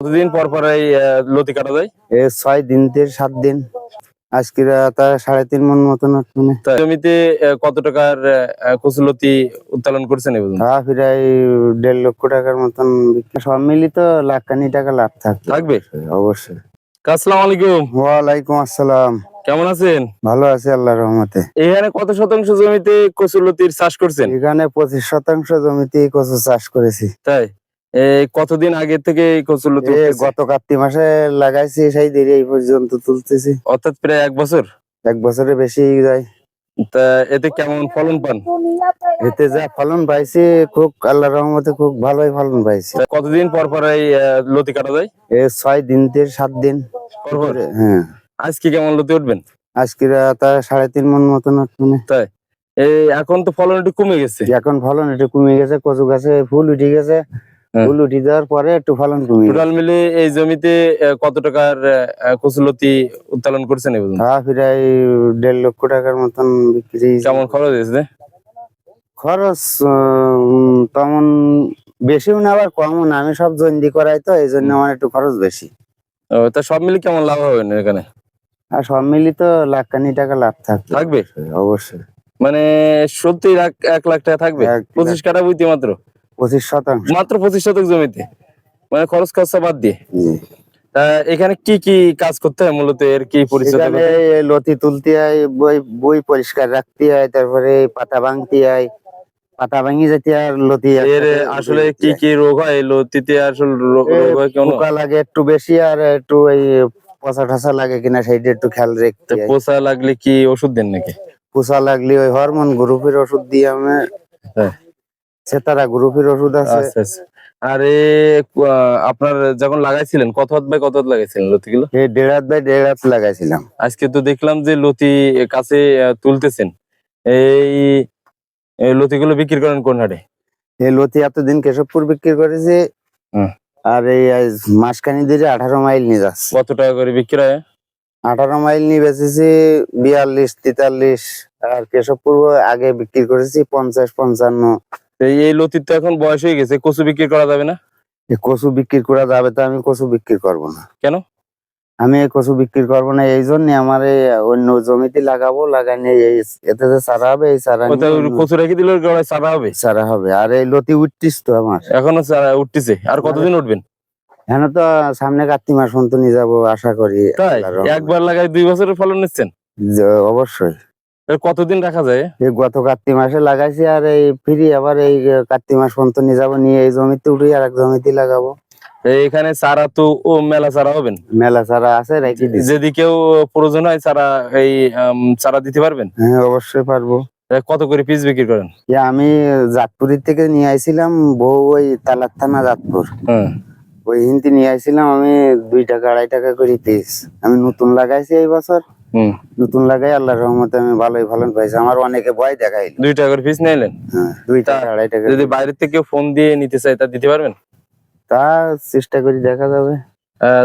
কতদিন পর পর এই লতি কাটা যায়? এ ছয় দিন থেকে সাত দিন। আজকে তা সাড়ে তিন মন মতন মানে। জমিতে কত টাকার আহ, কচু লতি উত্তোলন করছেন পর্যন্ত? প্রায় দেড় লক্ষ টাকার মতন। সব মিলিত লাখ খানি টাকা লাভ থাকবে। থাকবে? অবশ্যই। আসসালামু আলাইকুম। ওয়ালাইকুম আসসালাম। কেমন আছেন? ভালো আছি আল্লাহ রহমতে। এখানে কত শতাংশ জমিতে কচু লতির চাষ করছেন? এখানে পঁচিশ শতাংশ জমিতে কচু চাষ করেছি। তাই? কতদিন আগে থেকে এই কচু লতি গত কার্তিক মাসে লাগাইছি সেই দেরি এই পর্যন্ত তুলতেছি। অর্থাৎ প্রায় এক বছর? এক বছরে বেশি যায়। তা এতে কেমন ফলন পান? এতে যা ফলন পাইছি খুব আল্লাহ রহমতে খুব ভালোই ফলন পাইছি। কতদিন পর পর এই লতি কাটা যায়? এ ছয় দিন থেকে সাত দিন। পর পর? হ্যাঁ। আজকে কেমন লতি উঠবেন? আজকে তা সাড়ে তিন মন মতন মানে তাই? এই এখন তো ফলন একটু কমে গেছে। এখন ফলন একটু কমে গেছে কচু গাছে ফুল উঠে গেছে। হ্যাঁ। ফুল উঠে যাওয়ার পরে একটু ফলন কমে টোটাল মিলে এই জমিতে কত টাকার আহ, কচু উত্তোলন করছেন এই পর্যন্ত? তা প্রায় দেড় লক্ষ টাকার মতন বিক্রি কেমন খরচ হয়েছে খরচ তেমন বেশিও না আবার কমও না। আমি সব জন্দি করাই তো এই জন্য আমার একটু খরচ বেশি। তা সব মিলে কেমন লাভ হবে না এখানে? আর সব মিলিত লাখ খানি টাকা লাভ থাকবে। থাকবে? অবশ্যই। মানে সত্যি এক লাখ টাকা থাকবে? পঁচিশ কাটা বুঝতে মাত্র? পঁচিশ শতাংশ। মাত্র পঁচিশ শতক জমিতে। মানে খরচ খরচা বাদ দিয়ে। এখানে কি কি কাজ করতে হয়? মূলত এর কি পরিচয় লতি তুলতে হয় বই বই পরিষ্কার রাখতে হয় তারপরে পাতা ভাঙতে হয় পাতা ভাঙি যেতে আর লতি এর আসলে কি কি রোগ হয়? লতিতে আসলে রোগ হয় কেন? পোকা লাগে একটু বেশি আর একটু এই পচা ঠাসা লাগে কিনা সেইটা একটু খেয়াল রাখতে পোষা লাগলে কি ওষুধ দেন নাকি? পোষা লাগলে ওই হরমোন গ্রুপের ওষুধ দিয়ে আমি হ্যাঁ। সেতারা গ্রুপের ওষুধ আছে। আচ্ছা আচ্ছা। আর আপনার যখন লাগাইছিলেন কত হাত বাই কত হাত লাগাইছিলেন লতিগুলো এই দেড় হাত বাই দেড় হাত লাগাইছিলাম। আজকে তো দেখলাম যে লতি কাছে তুলতেছেন। এই লতিগুলো বিক্রি করেন কোন হাটে? এই লতি এতদিন কেশবপুর বিক্রি করেছি। আর এই মাসখানি ধরে আঠারো মাইল নিয়ে যাচ্ছে। কত টাকা করে বিক্রি হয়? আঠারো মাইল নিয়ে বেচেছি বিয়াল্লিশ তেতাল্লিশ। আর কেশবপুর আগে বিক্রি করেছি পঞ্চাশ পঞ্চান্ন। এই লতির তো এখন বয়স হয়ে গেছে কচু বিক্রি করা যাবে না? এই কচু বিক্রি করা যাবে তো আমি কচু বিক্রি করব না। কেন? আমি এই কচু বিক্রি করব না এই জন্য আমার এই অন্য জমিতে লাগাবো লাগাইনি এই এতে যে চারা হবে এই নিয়ে কচু রেখে দিলে চারা হবে? চারা হবে আর এই লতি উঠতিস তো আমার। এখনও চারা উঠতেছে আর কতদিন উঠবেন? হ্যাঁ তো সামনে কার্তিক মাস পর্যন্ত নিয়ে যাব আশা করি। একবার লাগাই দুই বছরের ফলন নিচ্ছেন? অবশ্যই। কতদিন রাখা যায়? এই গত কার্তিক মাসে লাগাইছি আর এই ফিরি আবার এই কার্তিক মাস পর্যন্ত নিয়ে যাব নিয়ে এই জমিতে উঠে আর এক জমিতে লাগাবো। এখানে চারা তো ও মেলা চারা হবেন? মেলা চারা আছে যদি কেউ প্রয়োজন হয় চারা এই চারা দিতে পারবেন? হ্যাঁ অবশ্যই পারব। কত করে পিস বিক্রি করেন? আমি জাতপুরি থেকে নিয়ে আইছিলাম বউ ওই তালার থানা জাতপুর। হ্যাঁ। ওই হিন্দি নিয়ে আইছিলাম আমি দুই টাকা আড়াই টাকা করে পিস। আমি নতুন লাগাইছি এই বছর। নতুন লাগাই আল্লাহর রহমতে আমি ভালোই ফলন পাইছি। আমার অনেকে ভয় দেখাইল। দুই টাকা করে পিস নিলেন? হ্যাঁ দুই টাকা আড়াই টাকা যদি বাইরের থেকে ফোন দিয়ে নিতে চাই তা দিতে পারবেন? তা চেষ্টা করি দেখা যাবে।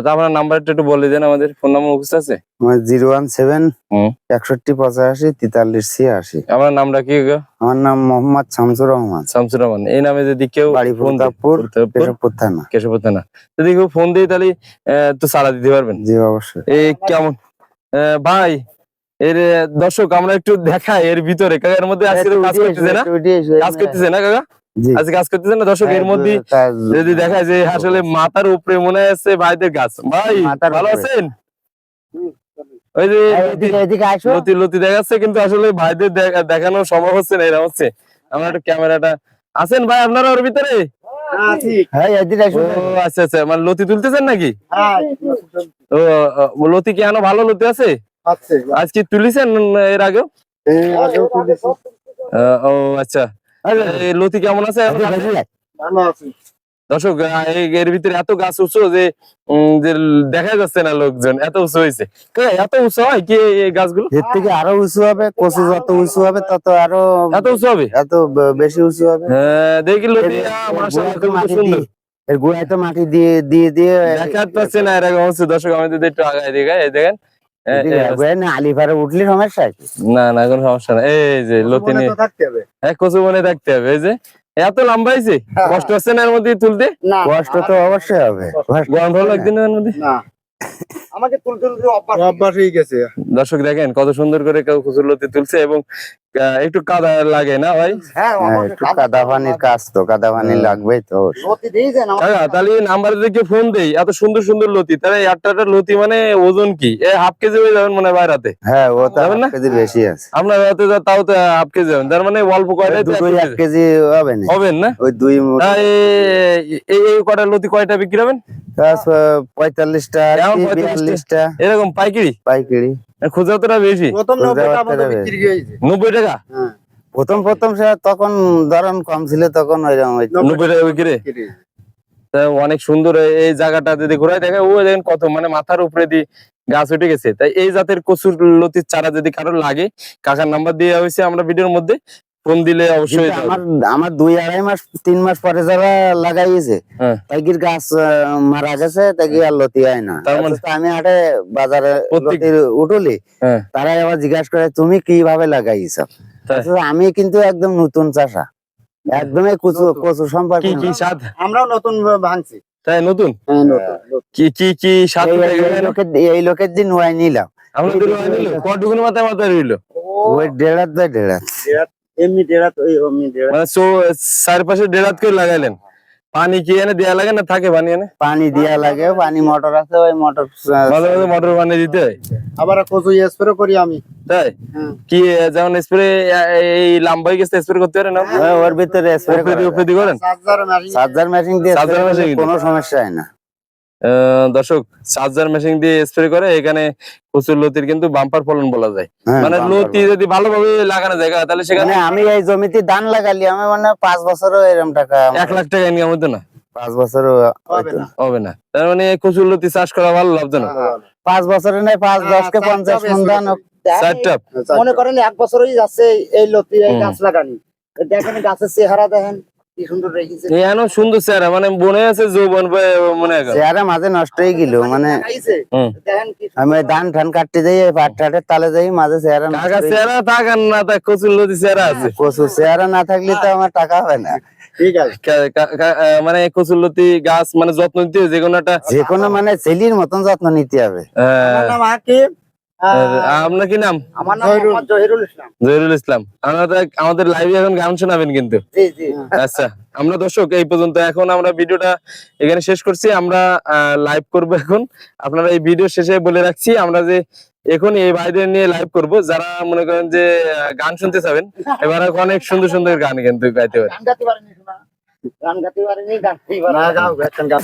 তা আপনার নাম্বারটা একটু বলে দেন আমাদের ফোন নাম্বার মুখস্থ আছে? আমার জিরো ওয়ান সেভেন। একষট্টি পঁচাশি তেতাল্লিশ ছিয়াশি। আমার নামটা কি আমার নাম মোহাম্মদ শামসুর রহমান। শামসুর রহমান। এই নামে যদি কেউ বাড়ি প্রতাপপুর কেশবপুর থানা। কেশবপুর থানা। যদি কেউ ফোন দেয় তাহলে তো সারা দিতে পারবেন? জি অবশ্যই। এই কেমন? ভাই এর দর্শক আমরা একটু দেখাই এর ভিতরে। কাকা এর মধ্যে আজকে কাজ করতেছে না? কাজ করতেছে না কাকা? আজকে কাজ করতেছে না? দর্শক এর মধ্যে যদি দেখায় যে আসলে মাথার উপরে মনে আছে ভাইদের গাছ। ভাই ভালো আছেন? ওই যে লতি লতি দেখাচ্ছে কিন্তু আসলে ভাইদের দেখা- দেখানো সম্ভব হচ্ছে না এরা হচ্ছে। আমরা একটু ক্যামেরাটা আছেন ভাই আপনারা ওর ভিতরে? হ্যাঁ আচ্ছা আচ্ছা। মানে লতি তুলতেছেন নাকি? ও ও, লতি কি আনো ভালো লতি আছে? আজকে তুলিছেন এর আগে ও আচ্ছা। লতি কেমন আছে দর্শক আহ, এই- এর ভিতরে এত গাছ উঁচু যে উম, যে দেখা যাচ্ছে না লোকজন এত উঁচু হয়েছে। এত উঁচু হয় কি এই- গাছগুলো? এর থেকে আরও উঁচু হবে কচু যত উঁচু হবে তত আরও এত উঁচু হবে? এত বেশি উঁচু হবে। হ্যাঁ দেখি সুন্দর। দিয়ে- এর গোড়ায় তো মাটি দিয়ে দিয়ে দিয়ে দেখা পাচ্ছে না এরকম হচ্ছে দর্শক আমি যদি একটু আগায় এই দেখেন। না না না কোনো সমস্যা না এই যে লতি নিয়ে হ্যাঁ কচু বনে থাকতে হবে এই যে। এত লম্বা হয়েছে? হ্যাঁ। কষ্ট হচ্ছে না এর মধ্যে তুলতে কষ্ট তো অবশ্যই হবে। কষ্ট। গরম ভালো একদিন এর মধ্যে? না। আমাকে তুলতে তুলতে অভ্যাস অভ্যাস হয়ে গেছে। দর্শক দেখেন কত সুন্দর করে কেউ খুচুরলতি তুলছে এবং একটু কাদা লাগে না ভাই? হ্যাঁ হ্যাঁ, একটু কাদা পানির কাজ তো কাদা পানি হ্যাঁ। লাগবেই তো। তাহলে নাম্বারে দেখে ফোন দেই। এত সুন্দর সুন্দর লতি। তাহলে একটা একটা লতি মানে ওজন কি? এ হাফ কেজি হয়ে যাবেন মনে হয় বাইরাতে হ্যাঁ ও তো না? হাফ কেজির বেশি আছে। আপনার রাতে তাও তো হাফ কেজি হবেন তার মানে অল্প এক কেজি। কেজি হবে না। হবেন না? ওই দুই এই এই কটা লতি কয়টা বিক্রি হবেন? পঁয়তাল্লিশটা এখন 45 টা। বিয়াল্লিশটা। এরকম পাইকারি? পাইকারি। খুচরাতটা বেশি? নব্বই টাকা হ্যাঁ। প্রথম প্রথম সে তখন ধরন কম ছিল তখন নব্বই টাকা বিক্রি। অনেক সুন্দর এই- জায়গাটা যদি ঘুরাই দেখে ও দেখেন কত মানে মাথার উপরে দিয়ে গাছ উঠে গেছে। তাই এই জাতের কচুর লতির চারা যদি কারোর লাগে কাকার নাম্বার দেওয়া হয়েছে আমরা ভিডিওর মধ্যে। ফোন দিলে অবশ্যই আমার আমার দুই আড়াই মাস তিন মাস পরে যারা লাগাইছে হ্যাঁ। তাইগির গাছ আহ, মারা গেছে তাকে আর লতি হয় না। তার মানে- আমি আটে বাজারে উঠলি হ্যাঁ। তারা আবার জিজ্ঞাসা করে তুমি কীভাবে লাগাইছ? আমি কিন্তু একদম নতুন চাষা। একদমই কচু কচু সম্পর্কে কি কি স্বাদ আমরাও নতুন ভাঙছি। তাই নতুন? হ্যাঁ নতুন। কি কি কি স্বাদ এই-? লোকের দিন ওয়াই নিলাম। আমরা কটুকুন মাথায় মাথায় রইল? ওই বাই দেড়াত এমনি দেড়া তো এই এমনি দেড়া মানে সো চারপাশে ডেরাত করে লাগাইলেন? পানি কি এনে দেয়া লাগে না থাকে পানি এনে? পানি দিয়া লাগে পানি মোটর আছে ওই মোটর মাঝে মাঝে মোটর পানি দিতে হয়। আবার কচু স্প্রে করি আমি। তাই? হ্যাঁ। কি যেমন স্প্রে এই লম্বাই গেছে স্প্রে করতে পারেন আপনি? ওর ভিতরে স্প্রে দিয়ে উপরে করেন? চার্জার মেশিন দিয়ে। কোনো সমস্যা হয় না। দর্শক চার্জার মেশিন দিয়ে স্প্রে করে এখানে প্রচুর লতির কিন্তু বাম্পার ফলন বলা যায়। হ্যাঁ, মানে লতি যদি ভালোভাবে লাগানো যায় তাহলে সেখানে মানে আমি এই জমিতে ধান লাগালি আমি মানে পাঁচ বছরও এরকম টাকা এক লাখ টাকা ইনকাম হতো না? পাঁচ বছরও হবে না। তার মানে কচুর লতি চাষ করা ভালো লাভজনক। পাঁচ বছরে নাই পাঁচ হ্যাঁ, দশ কে পঞ্চাশ মন মনে করেন এক বছরই যাচ্ছে এই লতি গাছ লাগানি। দেখেন গাছের চেহারা দেখেন। সুন্দর চেহারা মানে মনে আছে যৌবন মনে চেহারা মাঝে নষ্ট হয়ে গেল মানে লাগাইছে, হুম। দেখেন কি আমি ধান ঠান কাটতে যাই পাট টাটের তালে যাই মাঝে চেহারা হয়ে গেলো। চেহারা থাক না থাক কচুর লতি চেহারা আছে। চেহারা না থাকলে তো আমার টাকা হবে না। মানে কচুর লতি গাছ মানে যত্ন নিতে হয় যে কোনো একটা যে কোনো মানে ছেলির মতন যত্ন নিতে হবে। আপনার কি নাম? আমার নাম জহিরুল। ইসলাম। জহিরুল ইসলাম। আমাদের আমাদের লাইভে এখন গান শোনাবেন কিন্তু। জি জি। আচ্ছা আমরা দর্শক এই পর্যন্ত এখন আমরা ভিডিওটা এখানে শেষ করছি। আমরা লাইভ করব এখন। আপনারা এই ভিডিও শেষে বলে রাখছি আমরা যে এখন এই ভাইদের নিয়ে লাইভ করব যারা মনে করেন যে গান শুনতে চাবেন এবার অনেক সুন্দর সুন্দর গান কিন্তু গাইতে গান পারেনি গান পারেনি গান গাইতে পারে না না। গাও গান। গাও